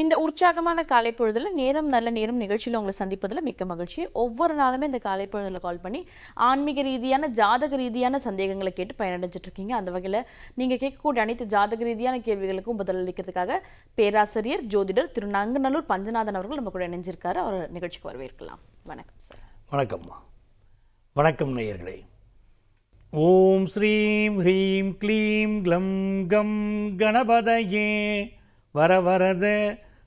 இந்த உற்சாகமான காலை பொழுதில் நேரம் நல்ல நேரம் நிகழ்ச்சியில் உங்களை சந்திப்பதில் மிக்க மகிழ்ச்சி. ஒவ்வொரு நாளுமே இந்த காலை பொழுதில் கால் பண்ணி ஆன்மீக ரீதியான ஜாதக ரீதியான சந்தேகங்களை கேட்டு பயனடைஞ்சிட்டு இருக்கீங்க. அந்த வகையில் நீங்கள் கேட்கக்கூடிய அனைத்து ஜாதக ரீதியான கேள்விகளுக்கும் பதிலளிக்கிறதுக்காக பேராசிரியர் ஜோதிடர் திரு நங்கநல்லூர் பஞ்சநாதன் அவர்கள் நம்ம கூட இணைஞ்சிருக்காரு. அவர் நிகழ்ச்சிக்கு வரவேற்கலாம். வணக்கம் சார். வணக்கம்மா. வணக்கம் நேயர்களே. ஓம் ஸ்ரீம் ஹ்ரீம் க்ளீம் க்ளம் கம் கணபதயே. வரவரத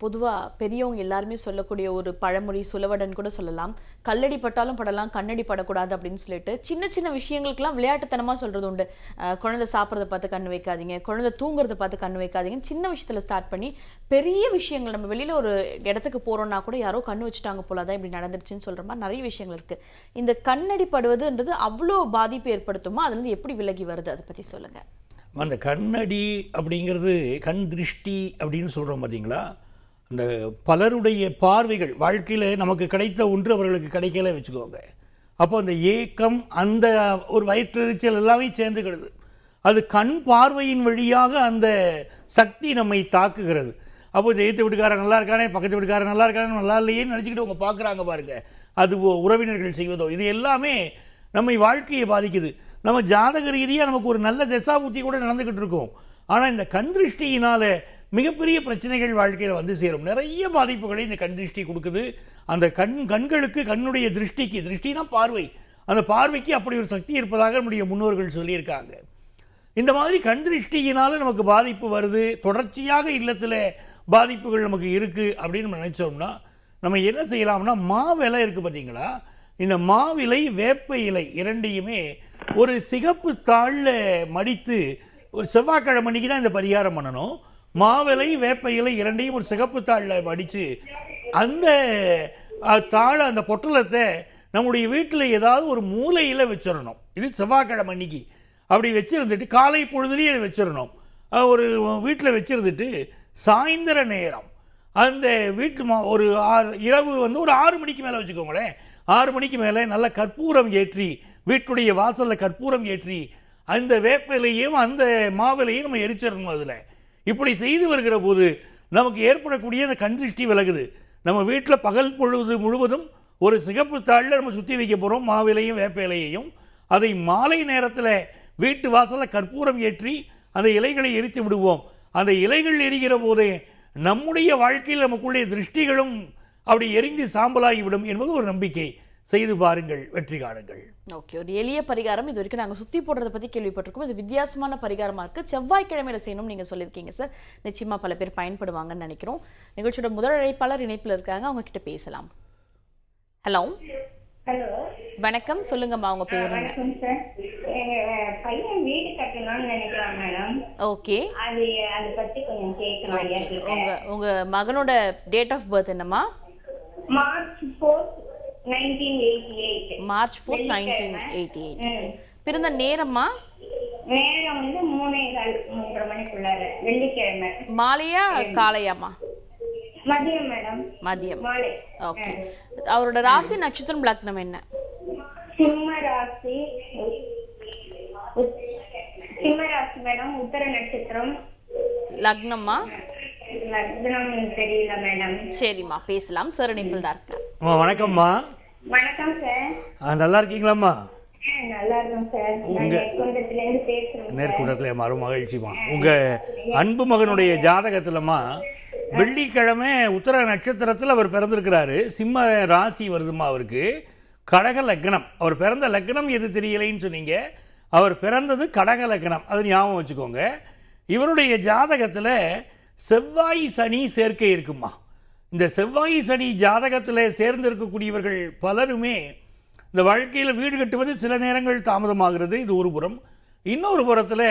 பொதுவாக பெரியவங்க எல்லாருமே சொல்லக்கூடிய ஒரு பழமொழி சுலவடன் கூட சொல்லலாம். கல்லடி பட்டாலும் படலாம் கண்ணடி படக்கூடாது அப்படின்னு சொல்லிட்டு சின்ன சின்ன விஷயங்களுக்கெல்லாம் விளையாட்டுத்தனமாக சொல்கிறது உண்டு. குழந்தை சாப்பிட்றத பார்த்து கண் வைக்காதீங்க குழந்தை தூங்குறத பார்த்து கண் வைக்காதீங்கன்னு சின்ன விஷயத்தில் ஸ்டார்ட் பண்ணி பெரிய விஷயங்கள் நம்ம வெளியில் ஒரு இடத்துக்கு போகிறோம்னா கூட யாரோ கண் வச்சுட்டாங்க போல தான் இப்படி நடந்துருச்சுன்னு சொல்கிற மாதிரி நிறைய விஷயங்கள் இருக்குது இந்த கண்ணடி படுவதுன்றது அவ்வளோ பாதிப்பு ஏற்படுத்துமா அதுலேருந்து எப்படி விலகி வருது அதை பற்றி சொல்லுங்கள் அந்த கண்ணடி அப்படிங்கிறது கண் திருஷ்டி அப்படின்னு சொல்கிறோம் பார்த்தீங்களா அந்த பலருடைய பார்வைகள் வாழ்க்கையில் நமக்கு கிடைத்த ஒன்று அவர்களுக்கு கிடைக்கல வச்சுக்கோங்க. அப்போ அந்த ஏக்கம் அந்த ஒரு வயிற்றெரிச்சல் எல்லாமே சேர்ந்துக்கிறது அது கண் பார்வையின் வழியாக அந்த சக்தி நம்மை தாக்குகிறது. அப்போ இந்த விட்டுக்காரன் வீட்டுக்காரன் நல்லா இருக்கானே பக்கத்து வீட்டுக்காரன் நல்லா இருக்கானே நல்லா இல்லையே நினச்சிக்கிட்டு அவங்க பார்க்குறாங்க பாருங்கள் அது உறவினர்கள் செய்வதோ இது எல்லாமே நம்மை வாழ்க்கையை பாதிக்குது. நம்ம ஜாதக ரீதியாக நமக்கு ஒரு நல்ல தசாபுத்தி கூட நடந்துக்கிட்டு இருக்கோம். ஆனால் இந்த கண்திருஷ்டியினால் மிகப்பெரிய பிரச்சனைகள் வாழ்க்கையில் வந்து சேரும். நிறைய பாதிப்புகளை இந்த கண் திருஷ்டி கொடுக்குது. அந்த கண் கண்களுக்கு கண்ணுடைய திருஷ்டிக்கு திருஷ்டினா பார்வை. அந்த பார்வைக்கு அப்படி ஒரு சக்தி இருப்பதாக நம்முடைய முன்னோர்கள் சொல்லியிருக்காங்க. இந்த மாதிரி கண் திருஷ்டியினால் நமக்கு பாதிப்பு வருது. தொடர்ச்சியாக இல்லத்தில் பாதிப்புகள் நமக்கு இருக்குது அப்படின்னு நம்ம நினைச்சோம்னா நம்ம என்ன செய்யலாம்னா மாவிலை இருக்குது பார்த்தீங்களா இந்த மாவிலை வேப்ப இலை இரண்டையுமே ஒரு சிகப்பு தாளில் மடித்து ஒரு செவ்வாய்க்கிழமை அன்னைக்கு தான் இந்த பரிகாரம் பண்ணணும். மாவிலை வேப்ப இலை இரண்டையும் ஒரு சிகப்பு தாளில் மடித்து அந்த தாழை அந்த பொட்டலத்தை நம்முடைய வீட்டில் ஏதாவது ஒரு மூலையில் வச்சிடணும். இது செவ்வாய்க்கிழமை அன்னைக்கு. அப்படி வச்சுருந்துட்டு காலை பொழுதுலேயே அதை வச்சிடணும். ஒரு வீட்டில் வச்சுருந்துட்டு சாயந்தர நேரம் அந்த வீட்டு மா ஒரு ஆறு இரவு வந்து ஒரு ஆறு மணிக்கு மேலே வச்சுக்கோங்களேன். ஆறு மணிக்கு மேலே நல்ல கற்பூரம் ஏற்றி வீட்டுடைய வாசலில் கற்பூரம் ஏற்றி அந்த வேப்பிலையும் அந்த மாவிலையும் நம்ம எரிச்சிடணும் அதில். இப்படி செய்து வருகிற போது நமக்கு ஏற்படக்கூடிய அந்த கண் விலகுது. நம்ம வீட்டில் பகல் பொழுது முழுவதும் ஒரு சிகப்பு தாளில் நம்ம சுற்றி வைக்க போகிறோம் மாவிலையும் வேப்ப அதை மாலை நேரத்தில் வீட்டு வாசலில் கற்பூரம் ஏற்றி அந்த இலைகளை எரித்து விடுவோம். அந்த இலைகள் எரிகிற போதே நம்முடைய வாழ்க்கையில் நமக்குள்ளே திருஷ்டிகளும் அப்படி எரிந்து சாம்பலாகிவிடும் என்பது ஒரு நம்பிக்கை. செய்து பாருங்கள் வெற்றி காணுங்கள். ஓகே ஒரு எளிய பரிகாரம். இது வரைக்கும் நாங்கள் சுத்தி போடுறத பத்தி கேள்விப்பட்டிருக்கோம். இது வித்தியாசமான பரிகாரமா இருக்கு. செவ்வாய்க்கிழமையில செய்யணும்னு நீங்க சொல்லியிருக்கீங்க சார் நிச்சயமா பல பேர் பயன்படுவாங்கன்னு நினைக்கிறோம். நிகழ்ச்சியோட முதல் அழைப்பாளர் இணைப்புல இருக்காங்க. அவங்க கிட்ட பேசலாம். ஹலோ ஹலோ வணக்கம். சொல்லுங்கம்மா உங்க பேர் பையன் வீடு கட்டணும்னு நினைக்கிறான் மேடம் ஓகே. அது அதை பத்தி கொஞ்சம் கேட்கணும் உங்க உங்க மகனோட டேட் ஆஃப் பர்த் என்னம்மா? March fourth nineteen eighty eight March fourth nineteen eighty eight பிறந்த நேரம்மா? நேரம் வந்து மூணே கால் மூன்றரை மணிக்குள்ளார வெள்ளிக்கிழமை. மாலையா காலையாம்மா? மதியம் மேடம். மதியம். ஓகே. அவரோட ராசி நட்சத்திரம் லக்னம் என்ன? சிம்ம ராசி சிம்ம ராசி மேடம் உத்தர நட்சத்திரம். லக்னம்மா? லக்னம் தெரியல மேடம். சரிம்மா பேசலாம். சார் இணைப்பில் தான் அம்மா வணக்கம்மா. வணக்கம் சார் நல்லா இருக்கீங்களாம்மா. நேர்கூட்டத்தில் மறு மகிழ்ச்சிமா உங்கள் அன்பு மகனுடைய ஜாதகத்திலம்மா வெள்ளிக்கிழமை உத்தர நட்சத்திரத்தில் அவர் பிறந்திருக்கிறாரு. சிம்ம ராசி வருதுமா அவருக்கு. கடக லக்னம். அவர் பிறந்த லக்னம் எது தெரியலைன்னு சொன்னீங்க. அவர் பிறந்தது கடக லக்னம். அது ஞாபகம் வச்சுக்கோங்க. இவருடைய ஜாதகத்தில் செவ்வாய் சனி சேர்க்கை இருக்குமா இந்த செவ்வாய் சனி ஜாதகத்தில் சேர்ந்திருக்கக்கூடியவர்கள் பலருமே இந்த வாழ்க்கையில் வீடு கட்டுவது சில நேரங்கள் தாமதமாகிறது இது ஒரு புறம். இன்னொரு புறத்தில்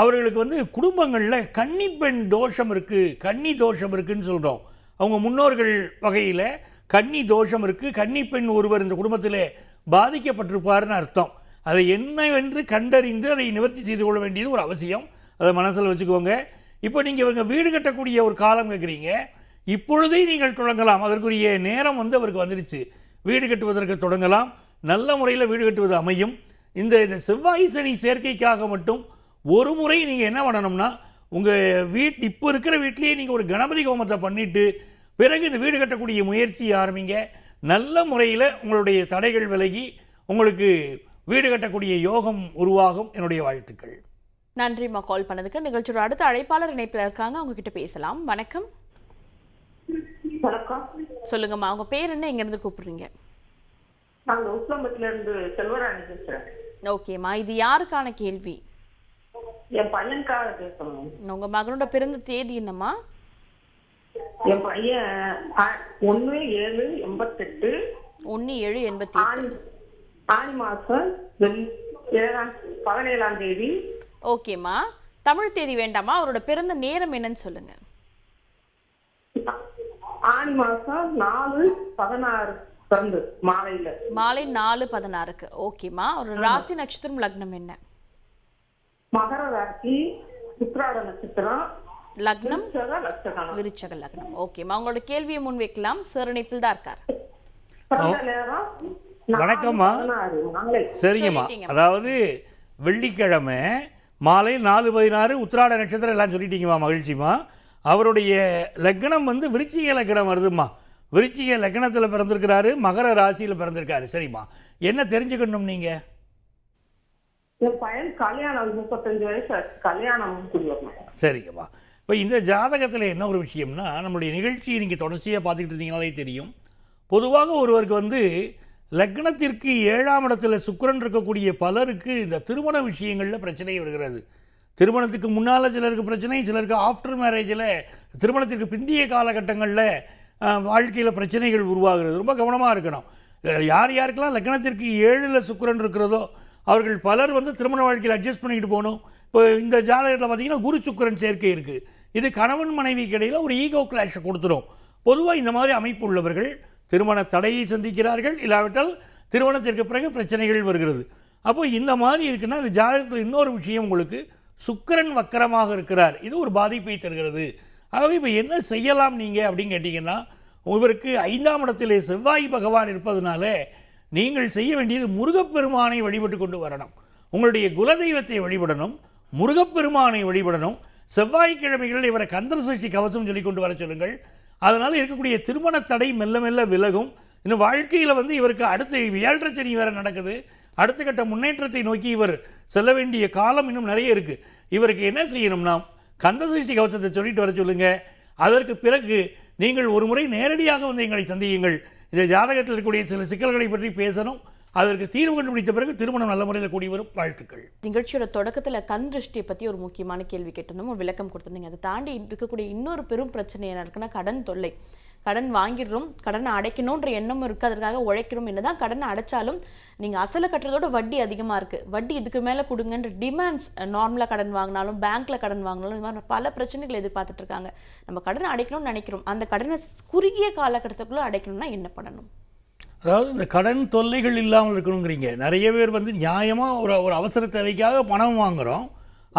அவர்களுக்கு வந்து குடும்பங்களில் கன்னி பெண் தோஷம் இருக்குது கன்னி தோஷம் இருக்குன்னு சொல்கிறோம் அவங்க முன்னோர்கள் வகையில் கன்னி தோஷம் இருக்குது கன்னி பெண் ஒருவர் இந்த குடும்பத்தில் பாதிக்கப்பட்டிருப்பாருன்னு அர்த்தம். அதை என்னவென்று கண்டறிந்து அதை நிவர்த்தி செய்து கொள்ள வேண்டியது ஒரு அவசியம். அதை மனசில் வச்சுக்கோங்க. இப்போ நீங்கள் இவங்க வீடு கட்டக்கூடிய ஒரு காலம் கேட்குறீங்க இப்பொழுதே நீங்கள் தொடங்கலாம். அதற்குரிய நேரம் வந்து அவருக்கு வந்துருச்சு வீடு கட்டுவதற்கு தொடங்கலாம். நல்ல முறையில் வீடு கட்டுவது அமையும். இந்த இந்த செவ்வாய் சனி சேர்க்கைக்காக மட்டும் ஒரு முறை நீங்கள் என்ன பண்ணணும்னா உங்கள் வீட் இப்போ இருக்கிற வீட்லேயே நீங்கள் ஒரு கணபதி ஹோமத்தை பண்ணிவிட்டு பிறகு இந்த வீடு கட்டக்கூடிய முயற்சியை ஆரம்பிங்க. நல்ல முறையில் உங்களுடைய தடைகள் விலகி உங்களுக்கு வீடு கட்டக்கூடிய யோகம் உருவாகும் என்னுடைய வாழ்த்துக்கள். நன்றிம்மா கால் பண்ணதுக்கு. நிகழ்ச்சியோட அடுத்த அழைப்பாளர் இணைப்பில் இருக்காங்க. அவங்க கிட்ட பேசலாம். வணக்கம். வணக்கம். சொல்லுங்கம்மா உங்க பேர் என்ன? எங்க இருந்து கூப்பிடுறீங்க? நாங்க உஸ்லாம்பத்துல இருந்து செல்வராணி பேசுறேன். ஓகேம்மா இது யாருக்கான கேள்வி? என் பையனுக்காக பேசணும் உங்க மகனோட பிறந்த தேதி என்னம்மா? என் பையன் ஒண்ணு ஏழு எண்பத்தெட்டு. ஒன்று ஏழு எண்பத்தி ஆணி மாசம் ஏழாம் பதினேழாம் தேதி. ஓகேம்மா தமிழ் தேதி வேண்டாமா அவரோட பிறந்த நேரம் என்னன்னு சொல்லுங்க. ஆணி மாசம் நாலு பதினாறு பிறந்து மாலையில. மாலை நாலு பதினாறுக்கு. ஓகேம்மா. அவரோட ராசி நட்சத்திரம் லக்னம் என்ன? மகர ராசி உத்திராட நட்சத்திரம் லக்னம்? விருச்சக லக்னம். ஓகேம்மா. உங்களோட கேள்வியை முன் வைக்கலாம். சார் இணைப்பில் தான் இருக்கார். வணக்கம்மா. சரிங்கம்மா. அதாவது வெள்ளிக்கிழமை மாலை நாலு பதினாறு உத்திராட நட்சத்திரம் எல்லாம் சொல்லிட்டீங்கம்மா மகிழ்ச்சிம்மா. அவருடைய லக்னம் வந்து விருச்சிக லக்னம் வருதும்மா. விருச்சிக லக்னத்தில் பிறந்திருக்கிறாரு மகர ராசியில் பிறந்திருக்காரு. சரிம்மா. என்ன தெரிஞ்சுக்கணும் நீங்கள் என் பையன் கல்யாணம் முப்பத்தஞ்சு வயசு. கல்யாணம் சரிங்கம்மா. இப்போ இந்த ஜாதகத்தில் என்ன ஒரு விஷயம்னா நம்மளுடைய நிகழ்ச்சியை நீங்கள் தொடர்ச்சியாக பார்த்துக்கிட்டு இருந்தீங்கனாலே தெரியும். பொதுவாக ஒருவருக்கு வந்து லக்னத்திற்கு ஏழாம் இடத்துல சுக்கிரன் இருக்கக்கூடிய பலருக்கு இந்த திருமண விஷயங்களில் பிரச்சனை வருகிறது. திருமணத்துக்கு முன்னால் சிலருக்கு பிரச்சனை சிலருக்கு ஆஃப்டர் மேரேஜில் திருமணத்திற்கு பிந்திய காலகட்டங்களில் வாழ்க்கையில் பிரச்சனைகள் உருவாகிறது. ரொம்ப கவனமாக இருக்கணும். யார் யாருக்கெல்லாம் லக்னத்திற்கு ஏழில் சுக்கரன் இருக்கிறதோ அவர்கள் பலர் வந்து திருமண வாழ்க்கையில் அட்ஜஸ்ட் பண்ணிக்கிட்டு போகணும். இப்போ இந்த ஜாதகத்தில் பார்த்தீங்கன்னா குரு சுக்கரன் சேர்க்கை இருக்குது இது கணவன் மனைவிக்கு இடையில் ஒரு ஈகோ கிளாஷை கொடுத்துரும். பொதுவாக இந்த மாதிரி அமைப்பு உள்ளவர்கள் திருமண தடையை சந்திக்கிறார்கள். இல்லாவிட்டால் திருமணத்திற்கு பிறகு பிரச்சனைகள் வருகிறது. அப்போ இந்த மாதிரி இருக்குன்னா இந்த ஜாதகத்தில் இன்னொரு விஷயம் உங்களுக்கு. சுக்கிரன் வக்கரமாக இருக்கிறார். இது ஒரு பாதிப்பை தருகிறது. ஆகவே இப்போ என்ன செய்யலாம் நீங்கள் அப்படின்னு கேட்டிங்கன்னா இவருக்கு ஐந்தாம் இடத்திலே செவ்வாய் பகவான் இருப்பதனால நீங்கள் செய்ய வேண்டியது முருகப்பெருமானை வழிபட்டு கொண்டு வரணும். உங்களுடைய குலதெய்வத்தை வழிபடணும் முருகப்பெருமானை வழிபடணும். செவ்வாய்க்கிழமைகளில் இவரை கந்தர் சஷ்டி கவசம் சொல்லி கொண்டு வர சொல்லுங்கள். அதனால் இருக்கக்கூடிய திருமண தடை மெல்ல மெல்ல விலகும். இன்னும் வாழ்க்கையில் வந்து இவருக்கு அடுத்த ஏழரை சனி வேறு நடக்குது. அடுத்த கட்ட முன்னேற்றத்தை நோக்கி இவர் செல்ல வேண்டிய காலம் இன்னும் நிறைய இருக்குது இவருக்கு என்ன செய்யணும்னா கந்த சஷ்டி கவசத்தை சொல்லிட்டு வர சொல்லுங்க. அதற்கு பிறகு நீங்கள் ஒரு முறை நேரடியாக வந்து எங்களை சந்தியுங்கள். இந்த ஜாதகத்தில் இருக்கக்கூடிய சில சிக்கல்களை பற்றி பேசணும். அதற்கு தீர்வு கண்டுபிடித்த பிறகு திருமணம் நல்ல முறையில் கூடி வரும் வாழ்த்துக்கள். நிகழ்ச்சியோட தொடக்கத்தில் கண் திருஷ்டியை பற்றி ஒரு முக்கியமான கேள்வி கேட்டிருந்தோம். ஒரு விளக்கம் கொடுத்துருந்தீங்க. அதை தாண்டி இருக்கக்கூடிய இன்னொரு பெரும் பிரச்சனை என்ன இருக்குன்னா கடன் தொல்லை. கடன் வாங்கிடுறோம் கடனை அடைக்கணுன்ற எண்ணம் இருக்குது அதற்காக உழைக்கணும் என்னதான் கடனை அடைச்சாலும் நீங்கள் அசலை கட்டுறதோட வட்டி அதிகமாக இருக்குது வட்டி இதுக்கு மேலே கொடுங்கன்ற டிமாண்ட்ஸ் நார்மலாக கடன் வாங்கினாலும் பேங்க்கில் கடன் வாங்கினாலும் இது மாதிரி பல பிரச்சனைகள் எதிர்பார்த்துட்டு இருக்காங்க. நம்ம கடனை அடைக்கணும்னு நினைக்கிறோம். அந்த கடனை குறுகிய காலகட்டத்துக்குள்ளே அடைக்கணும்னா என்ன பண்ணணும்? அதாவது இந்த கடன் தொல்லைகள் இல்லாமல் இருக்கணுங்கிறீங்க. நிறைய பேர் வந்து நியாயமாக ஒரு ஒரு அவசர தேவைக்காக பணம் வாங்குகிறோம்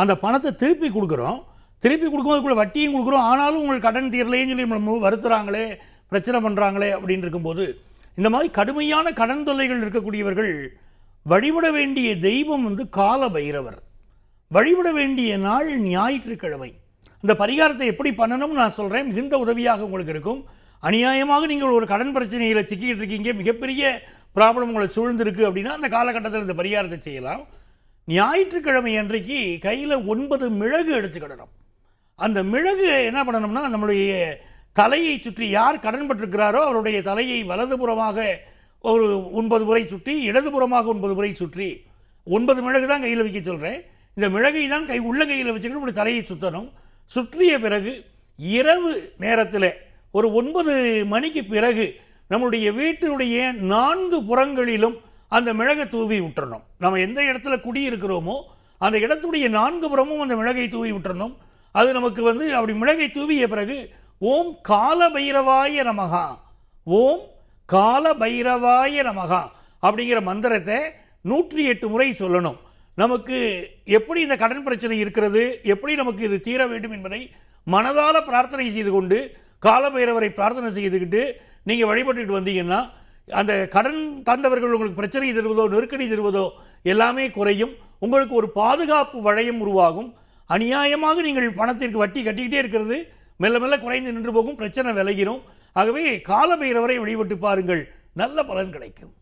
அந்த பணத்தை திருப்பி கொடுக்குறோம். திருப்பி கொடுக்கும் கொடுக்கும்போதுக்குள்ள வட்டியும் கொடுக்குறோம். ஆனாலும் உங்களுக்கு கடன் தீரலைன்னு சொல்லி நம்ம வருத்துறாங்களே பிரச்சனை பண்ணுறாங்களே அப்படின்னு இருக்கும்போது இந்த மாதிரி கடுமையான கடன் தொல்லைகள் இருக்கக்கூடியவர்கள் வழிபட வேண்டிய தெய்வம் வந்து கால பைரவர் வழிபட வேண்டிய நாள் ஞாயிற்றுக்கிழமை. இந்த பரிகாரத்தை எப்படி பண்ணணும்னு நான் சொல்கிறேன் மிகுந்த உதவியாக உங்களுக்கு இருக்கும். அநியாயமாக நீங்கள் ஒரு கடன் பிரச்சனையில் சிக்கிக்கிட்டு இருக்கீங்க. மிகப்பெரிய ப்ராப்ளம் உங்களை சூழ்ந்திருக்கு அப்படின்னா அந்த காலகட்டத்தில் இந்த பரிகாரத்தை செய்யலாம். ஞாயிற்றுக்கிழமை அன்றைக்கு கையில் ஒன்பது மிளகு எடுத்துக்கிடணும். அந்த மிளகு என்ன பண்ணணும்னா நம்மளுடைய தலையை சுற்றி யார் கடன்பட்டிருக்கிறாரோ அவருடைய தலையை வலதுபுறமாக ஒரு ஒன்பது முறை சுற்றி இடதுபுறமாக ஒன்பது முறை சுற்றி ஒன்பது மிளகு தான் கையில் வைக்க சொல்கிறேன் இந்த மிளகை தான் கை உள்ள கையில் வச்சுக்கிட்டு இப்படி தலையை சுற்றணும் சுற்றிய பிறகு இரவு நேரத்தில் ஒரு ஒன்பது மணிக்கு பிறகு நம்மளுடைய வீட்டினுடைய நான்கு புறங்களிலும் அந்த மிளகை தூவி விட்டுறணும். நம்ம எந்த இடத்துல குடியிருக்கிறோமோ அந்த இடத்துடைய நான்கு புறமும் அந்த மிளகை தூவி விட்டுறணும். அது நமக்கு வந்து அப்படி மிளகை தூவிய பிறகு ஓம் கால பைரவாய நமகா ஓம் கால பைரவாய நமகா அப்படிங்கிற மந்திரத்தை நூற்றி எட்டு முறை சொல்லணும். நமக்கு எப்படி இந்த கடன் பிரச்சனை இருக்கிறது எப்படி நமக்கு இது தீர வேண்டும் என்பதை மனதால பிரார்த்தனை செய்து கொண்டு காலபைரவரை பிரார்த்தனை செய்துக்கிட்டு நீங்கள் வழிபட்டுக்கிட்டு வந்தீங்கன்னா அந்த கடன் தந்தவர்கள் உங்களுக்கு பிரச்சனை தருவதோ நெருக்கடி தருவதோ எல்லாமே குறையும். உங்களுக்கு ஒரு பாதுகாப்பு வளையம் உருவாகும். அநியாயமாக நீங்கள் பணத்திற்கு வட்டி கட்டிக்கிட்டே இருக்கிறது. மெல்ல மெல்ல குறைந்து நின்று போகும் பிரச்சனை விலகிடும் ஆகவே காலபைரவரை வழிபட்டு பாருங்கள். நல்ல பலன் கிடைக்கும்.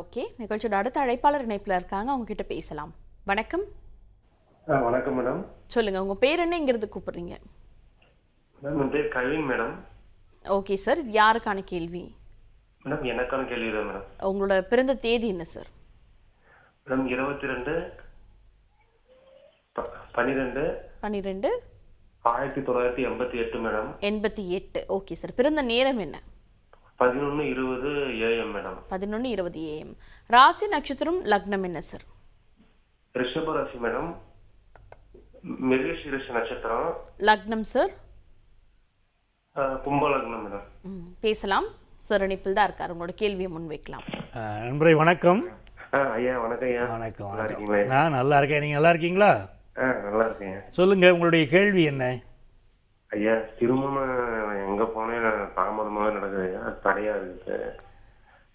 ஓகே நிகழ்ச்சியோட அடுத்த அழைப்பாளர் இணைப்புல இருக்காங்க. அவங்க கிட்ட பேசலாம். வணக்கம். வணக்கம் மேடம். சொல்லுங்க உங்க பேர் என்ன? இங்கிருந்து கூப்பிடுறீங்க? என் பேர் கவின் மேடம். ஓகே சார் இது யாருக்கான கேள்வி? மேடம் எனக்கான கேள்வி தான் மேடம். உங்களோட பிறந்த தேதி என்ன சார்? மேடம் இருபத்தி ரெண்டு பன்னிரெண்டு பன்னிரெண்டு ஆயிரத்தி தொள்ளாயிரத்தி எண்பத்தி எட்டு மேடம் எண்பத்தி எட்டு. ஓகே சார் பிறந்த நேரம் என்ன? பதினொன்று இருபது ஏஎம் மேடம் பதினொன்று இருபது ஏஎம் ராசி நட்சத்திரம் லக்னம் என்ன சார் ரிஷப ராசி மேடம் மிருகசீரிஷ நட்சத்திரம். லக்னம் சார் கும்ப லக்னம் மேடம் பேசலாம். சார் இணைப்பில் தான் இருக்கார். உங்களோட கேள்வியை முன்வைக்கலாம். நண்பரே வணக்கம். ஐயா வணக்கம் ஐயா. வணக்கம் நான் நல்லா இருக்கேன். நீங்கள் நல்லா இருக்கீங்களா? நல்லா இருக்கேன். சொல்லுங்க உங்களுடைய கேள்வி என்ன? ஐயா திருமணம் எங்க போனேன் தாமதமாக நடக்குது ஐயா. தடையா இருக்குது.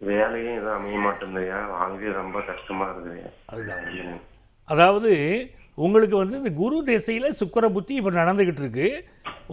வேலையும் எதுவும் அமைய மாட்டேங்குது ஐயா. வாழ்க்கை ரொம்ப கஷ்டமா இருக்குது அதுதான். அதாவது உங்களுக்கு வந்து இந்த குரு திசையில் சுக்கிர புத்தி இப்போ நடந்துக்கிட்டு இருக்கு.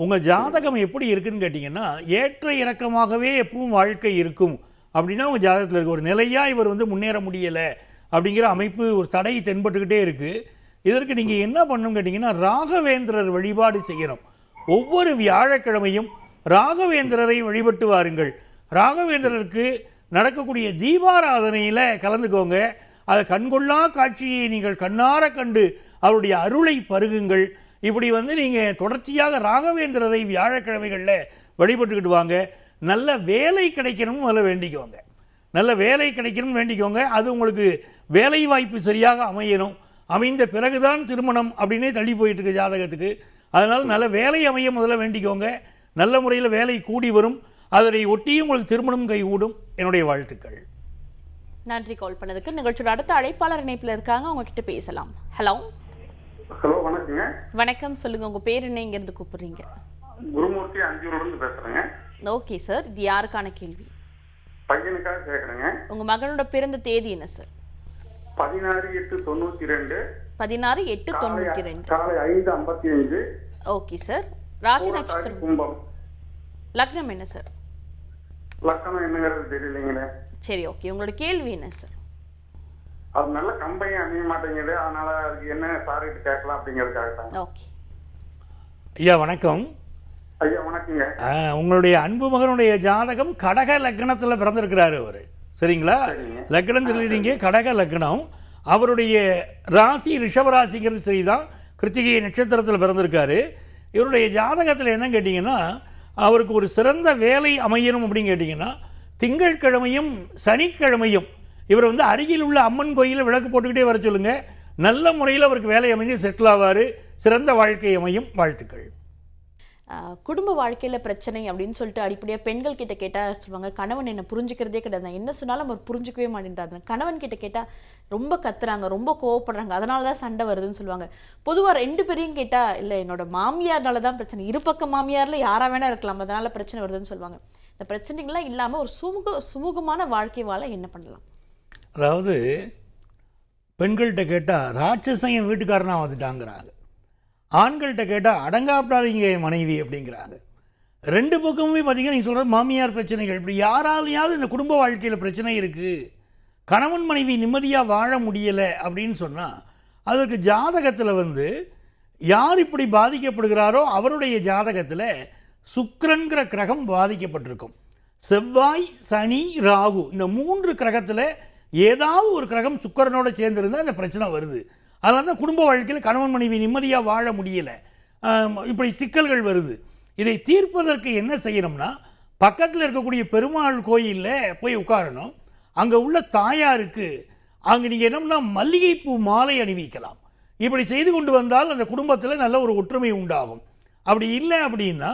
உங்கள் ஜாதகம் எப்படி இருக்குன்னு கேட்டிங்கன்னா ஏற்ற இறக்கமாகவே எப்பவும் வாழ்க்கை இருக்கும். அப்படின்னா உங்கள் ஜாதகத்தில் இருக்கு. ஒரு நிலையாக இவர் வந்து முன்னேற முடியலை அப்படிங்கிற அமைப்பு ஒரு தடை தென்பட்டுக்கிட்டே இருக்குது இதற்கு நீங்கள் என்ன பண்ணணும் கேட்டிங்கன்னா ராகவேந்திரர் வழிபாடு செய்யணும். ஒவ்வொரு வியாழக்கிழமையும் ராகவேந்திரரை வழிபட்டு வாருங்கள். ராகவேந்திரருக்கு நடக்கக்கூடிய தீபாராதனையில் கலந்துக்கோங்க. அதை கண்கொள்ளா காட்சியை நீங்கள் கண்ணார கண்டு அவருடைய அருளை பருகுங்கள். இப்படி வந்து நீங்கள் தொடர்ச்சியாக ராகவேந்திரரை வியாழக்கிழமைகளில் வழிபட்டுக்கிட்டு வாங்க. நல்ல வேலை கிடைக்கணும்னு முதல்ல வேண்டிக்கோங்க. நல்ல வேலை கிடைக்கணும்னு வேண்டிக்கோங்க. அது உங்களுக்கு வேலை வாய்ப்பு சரியாக அமையணும். அமைந்த பிறகுதான் திருமணம் அப்படின்னே தள்ளி போயிட்டு இருக்கு ஜாதகத்துக்கு. அதனால் நல்ல வேலை அமைய முதல்ல வேண்டிக்கோங்க. நல்ல முறையில் வேலை கூடி வரும். அதனை ஒட்டியும் உங்களுக்கு திருமணம் கைகூடும். என்னுடைய வாழ்த்துக்கள். நன்றி கால் பண்ணதுக்கு நிகழ்ச்சியோட அடுத்த அழைப்பாளர் இணைப்பில் இருக்காங்க. அவங்க கிட்ட பேசலாம். ஹலோ. ஹலோ வணக்கங்க. வணக்கம். சொல்லுங்க. உங்க பேர் என்ன? இங்கிருந்து கூப்பிடுறீங்க? குருமூர்த்தி அஞ்சூர்லேருந்து பேசுறேங்க. Okay sir. இது யாருக்கான கேள்வி? பையனுக்காக கேட்குறேங்க உங்க மகனோட பிறந்த தேதி என்ன சார்? பதினாறு எட்டு தொண்ணூத்தி ரெண்டு. பதினாறு எட்டு காலை தொண்ணூற்றி ரெண்டு. காலை ஐந்து ஐம்பத்தி அஞ்சு ஓகே சார். ராசி நட்சத்திரம். கும்பம். லக்னம் என்ன சார்? லக்கணம் என்னங்கிறது தெரியலைங்களே. சரி ஓகே. உங்களோட கேள்வி என்ன சார்? அது நல்ல கம்பையும் அமைய மாட்டேங்குது. அதனால அதுக்கு என்ன சாரிட்டு கேட்கலாம் அப்படிங்கிறதுக்காக தான். ஓகே. ஐயா வணக்கம். ஐயா வணக்கங்க. ஆ, உங்களுடைய அன்பு மகனுடைய ஜாதகம் கடக லக்னத்தில் பிறந்திருக்கிறாரு அவர். சரிங்களா? லக்னம் சொல்லிட்டீங்க. கடக லக்னம். அவருடைய ராசி ரிஷபராசிங்கிறது சரிதான். கிருத்திகை நட்சத்திரத்தில் பிறந்திருக்காரு. இவருடைய ஜாதகத்தில் என்ன கேட்டிங்கன்னா அவருக்கு ஒரு சிறந்த வேலை அமையணும் அப்படின்னு கேட்டிங்கன்னா திங்கட்கிழமையும் சனிக்கிழமையும் இவர் வந்து அருகில் உள்ள அம்மன் கோயிலில் விளக்கு போட்டுக்கிட்டே வர சொல்லுங்க. நல்ல முறையில் அவருக்கு வேலை அமைஞ்சு செட்டில் ஆவார். சிறந்த வாழ்க்கை அமையும். வாழ்த்துக்கள். குடும்ப வாழ்க்கையில் பிரச்சனை அப்படின்னு சொல்லிட்டு அடிப்படையாக பெண்கள் கிட்ட கேட்டால் சொல்லுவாங்க கணவன் என்னை புரிஞ்சுக்கிறதே கிடையாது. நான் என்ன சொன்னாலும் அவர் புரிஞ்சுக்கவே மாட்டேன்றாங்க கணவன் கிட்ட கேட்டால் ரொம்ப கத்துறாங்க ரொம்ப கோவப்படுறாங்க. அதனால தான் சண்டை வருதுன்னு சொல்லுவாங்க. பொதுவாக ரெண்டு பேரையும் கேட்டால் இல்லை என்னோட மாமியார்னால தான் பிரச்சனை. இரு மாமியாரில் யாராக வேணால் வேணா இருக்கலாம். அதனால பிரச்சனை வருதுன்னு சொல்லுவாங்க. இந்த பிரச்சனைகள்லாம் இல்லாமல் ஒரு சுமூக சுமூகமான வாழ்க்கை வாழ என்ன பண்ணலாம்? அதாவது பெண்கள்கிட்ட கேட்டால் ராட்சசன் என் வீட்டுக்காரனாக வந்துட்டாங்கிறாங்க. ஆண்கள்கிட்ட கேட்டால் அடங்காப்பிடாதீங்க என் மனைவி அப்படிங்கிறாங்க. ரெண்டு பக்கமுமே பார்த்தீங்கன்னா நீ சொல்கிற மாமியார் பிரச்சனைகள். இப்படி யாராலையாவது இந்த குடும்ப வாழ்க்கையில் பிரச்சனை இருக்குது கணவன் மனைவி நிம்மதியாக வாழ முடியலை அப்படின்னு சொன்னால் அதற்கு ஜாதகத்தில் வந்து யார் இப்படி பாதிக்கப்படுகிறாரோ அவருடைய ஜாதகத்தில் சுக்கிரன்கிற கிரகம் பாதிக்கப்பட்டிருக்கும். செவ்வாய் சனி ராகு இந்த மூன்று கிரகத்தில் ஏதாவது ஒரு கிரகம் சுக்கிரனோட சேர்ந்துருந்தால் அந்த பிரச்சனை வருது. அதனால தான் குடும்ப வாழ்க்கையில் கணவன் மனைவி நிம்மதியாக வாழ முடியலை. இப்படி சிக்கல்கள் வருது. இதை தீர்ப்பதற்கு என்ன செய்யணும்னா பக்கத்தில் இருக்கக்கூடிய பெருமாள் கோயிலில் போய் உட்காரணும். அங்கே உள்ள தாயாருக்கு அங்கே நீங்கள் என்னம்னா மல்லிகைப்பூ மாலை அணிவிக்கலாம். இப்படி செய்து கொண்டு வந்தால் அந்த குடும்பத்தில் நல்ல ஒரு ஒற்றுமை உண்டாகும். அப்படி இல்லை அப்படின்னா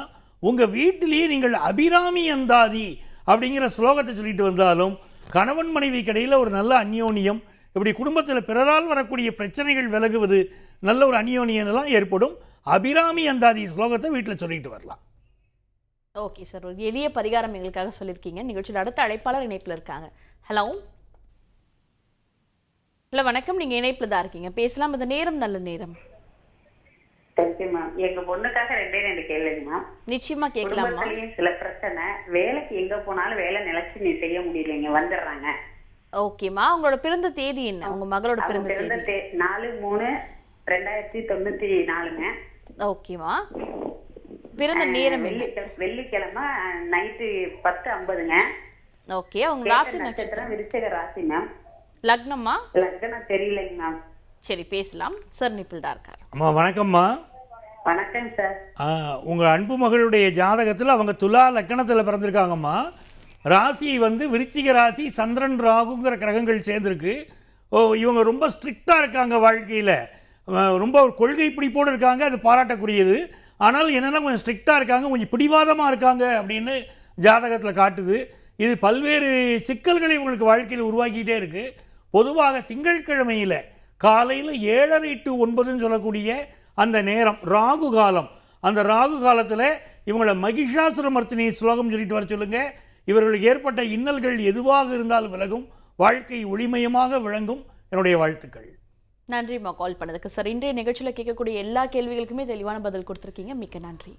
உங்கள் வீட்டிலேயே நீங்கள் அபிராமி அந்தாதி அப்படிங்கிற ஸ்லோகத்தை சொல்லிட்டு வந்தாலும் கணவன் மனைவி கடையில் ஒரு நல்ல அந்யோன்யம் இப்படி குடும்பத்தில் பிறரால் வரக்கூடிய பிரச்சனைகள் விலகுவது நல்ல ஒரு அந்யோன்யம் எல்லாம் ஏற்படும். அபிராமி அந்தாதி ஸ்லோகத்தை வீட்டில் சொல்லிட்டு வரலாம். ஓகே சார் ஒரு எளிய பரிகாரம் எங்களுக்காக சொல்லியிருக்கீங்க. நிகழ்ச்சியில் அடுத்த அழைப்பாளர் இணைப்பில் இருக்காங்க. ஹலோ? ஹலோ வணக்கம். நீங்க இணைப்பில் தான் இருக்கீங்க. பேசலாம். இந்த நேரம் நல்ல நேரம். எங்க பொண்ணுக்காக ரெண்டே ரெண்டு கேள்விங்க மேம் நிச்சயமா கேட்கலாமா சில பிரச்சனை. வேலைக்கு எங்க போனாலும் வேலை நிலைச்சு நீ செய்ய முடியலைங்க. வந்துடுறாங்க. ஓகேம்மா. உங்களோட பிறந்த தேதி என்ன? உங்க மகளோட பிறந்த பிறந்த தேதி. நாலு மூணு ரெண்டாயிரத்தி தொண்ணூத்தி நாலுங்க. ஓகேம்மா. பிறந்த நேரம் வெள்ளிக்கிழமை வெள்ளிக்கிழமை நைட்டு பத்து ஐம்பதுங்க. ஓகே உங்க ராசி நட்சத்திரம் விருச்சிக ராசி மேம். லக்னம்மா? லக்னம் தெரியலைங்க மேம். சரி பேசலாம். சார் நிப்பிள் தான் இருக்கார். அம்மா வணக்கம்மா. வணக்கம் சார். உங்கள் அன்பு மகளுடைய ஜாதகத்தில் அவங்க துலா லக்கணத்தில் பிறந்திருக்காங்கம்மா. ராசி வந்து விருச்சிக ராசி சந்திரன் ராகுங்கிற கிரகங்கள் சேர்ந்துருக்கு. ஓ இவங்க ரொம்ப ஸ்ட்ரிக்டாக இருக்காங்க வாழ்க்கையில். ரொம்ப ஒரு கொள்கை பிடிப்போடு இருக்காங்க அது பாராட்டக்கூடியது. ஆனால் என்னென்னா கொஞ்சம் ஸ்ட்ரிக்டாக இருக்காங்க கொஞ்சம் பிடிவாதமாக இருக்காங்க அப்படின்னு ஜாதகத்தில் காட்டுது. இது பல்வேறு சிக்கல்களை உங்களுக்கு வாழ்க்கையில் உருவாக்கிட்டே இருக்குது பொதுவாக திங்கட்கிழமையில் காலையில் ஏழரை டு ஒன்பதுன்னு சொல்லக்கூடிய அந்த நேரம் ராகு காலம். அந்த ராகு காலத்தில் இவங்களை மகிஷாசுரமர்த்தினி ஸ்லோகம் சொல்லிட்டு வர சொல்லுங்கள் இவர்களுக்கு ஏற்பட்ட இன்னல்கள் எதுவாக இருந்தாலும் விலகும் வாழ்க்கை ஒளிமயமாக விளங்கும் என்னுடைய வாழ்த்துக்கள். நன்றிம்மா கால் பண்ணதுக்கு. சார் இன்றைய நிகழ்ச்சியில் கேட்கக்கூடிய எல்லா கேள்விகளுக்குமே தெளிவான பதில் கொடுத்துருக்கீங்க. மிக்க நன்றி.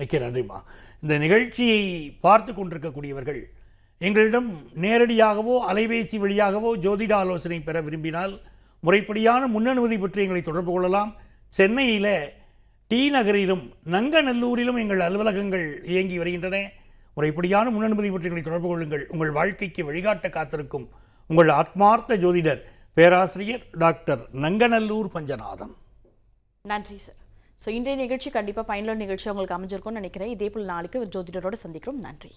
மிக்க நன்றிம்மா. இந்த நிகழ்ச்சியை பார்த்து கொண்டிருக்கக்கூடியவர்கள் எங்களிடம் நேரடியாகவோ அலைபேசி வழியாகவோ ஜோதிட ஆலோசனை பெற விரும்பினால் முறைப்படியான முன்னனுமதி பெற்று எங்களை தொடர்பு கொள்ளலாம். சென்னையில் டி நகரிலும் நங்கநல்லூரிலும் எங்கள் அலுவலகங்கள் இயங்கி வருகின்றன. முறைப்படியான முன்னனுமதி பற்றிகளை தொடர்பு கொள்ளுங்கள். உங்கள் வாழ்க்கைக்கு வழிகாட்ட காத்திருக்கும் உங்கள் ஆத்மார்த்த ஜோதிடர் பேராசிரியர் டாக்டர் நங்கநல்லூர் பஞ்சநாதன். நன்றி சார். ஸோ இன்றைய நிகழ்ச்சி கண்டிப்பாக பயனுள்ள நிகழ்ச்சி உங்களுக்கு அமைஞ்சிருக்கும்னு நினைக்கிறேன். இதே போல் நாளைக்கு ஒரு சந்திக்கிறோம். நன்றி.